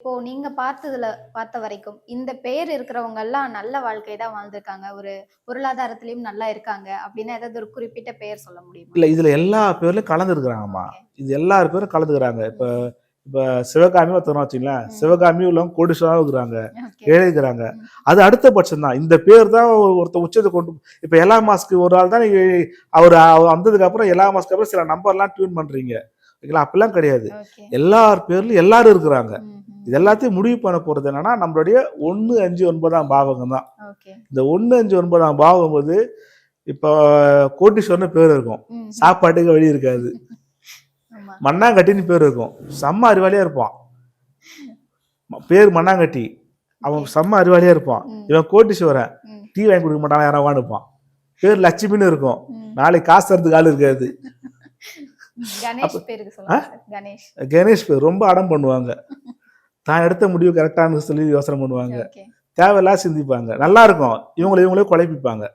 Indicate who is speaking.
Speaker 1: இப்போ நீங்க பார்த்ததுல பார்த்த வரைக்கும் இந்த பேர் இருக்கிறவங்க எல்லாம் நல்ல வாழ்க்கை தான் வாழ்ந்திருக்காங்க ஒரு பொருளாதாரத்திலயும் நல்லா இருக்காங்க அப்படின்னு ஏதாவது ஒரு குறிப்பிட்ட பெயர் சொல்ல முடியுமா
Speaker 2: இல்ல இதுல எல்லா பேர்லயும் கலந்துருக்குறாங்கம்மா. இது எல்லார் பேரும் கலந்துக்கிறாங்க இப்ப இப்ப சிவகாமி ஒருத்தர் வச்சுங்களேன். சிவகாமி உள்ளவங்க கோடீஸ்வரம் இருக்கிறாங்க. எழுதிக்கிறாங்க. அது அடுத்த பட்சம் தான் இந்த பேர் தான் ஒருத்தர் உச்சத்தை கொண்டு இப்ப எல்லா மாஸ்க்கு ஒரு ஆள் தான் அவர் வந்ததுக்கு அப்புறம் எல்லா மாஸ்க்கு அப்புறம் சில நம்பர்லாம் டியூன் பண்றீங்க ஓகேங்களா அப்படிலாம் கிடையாது. எல்லார் பேர்லயும் எல்லாரும் இருக்கிறாங்க. இது எல்லாத்தையும் முடிவு பண்ண போறது என்னன்னா நம்மளுடைய ஒன்று அஞ்சு ஒன்பதாம் பாவகம் தான். இந்த ஒன்று அஞ்சு ஒன்பதாம் பாவகம் போது இப்போ கோட்டீஸ்வரன் பேர் இருக்கும். சாப்பாட்டுக்கு வழி இருக்காது. மண்ணாங்கட்டின்னு பேர் இருக்கும். செம்ம அறிவாளியா இருப்பான். பேர் மண்ணாங்கட்டி. அவன் செம்ம அறிவாளியா இருப்பான். இவன் கோட்டீஸ்வரன். டீ வாங்கி கொடுக்க மாட்டான் யாராவது இருப்பான் பேர் லட்சுமின்னு இருக்கும். நாளைக்கு காசு தரதுக்கு ஆள் இருக்காது. கணேஷ் பேர் ரொம்ப அடம் பண்ணுவாங்க. தான் எடுத்த முடிவு கரெக்டானு சொல்லி யோசனை பண்ணுவாங்க.
Speaker 1: ஓகே
Speaker 2: தேவையில்லாத சிந்திப்பாங்க. நல்லா இருக்கும். இவங்களை இவங்களே குழப்பிப்பாங்க.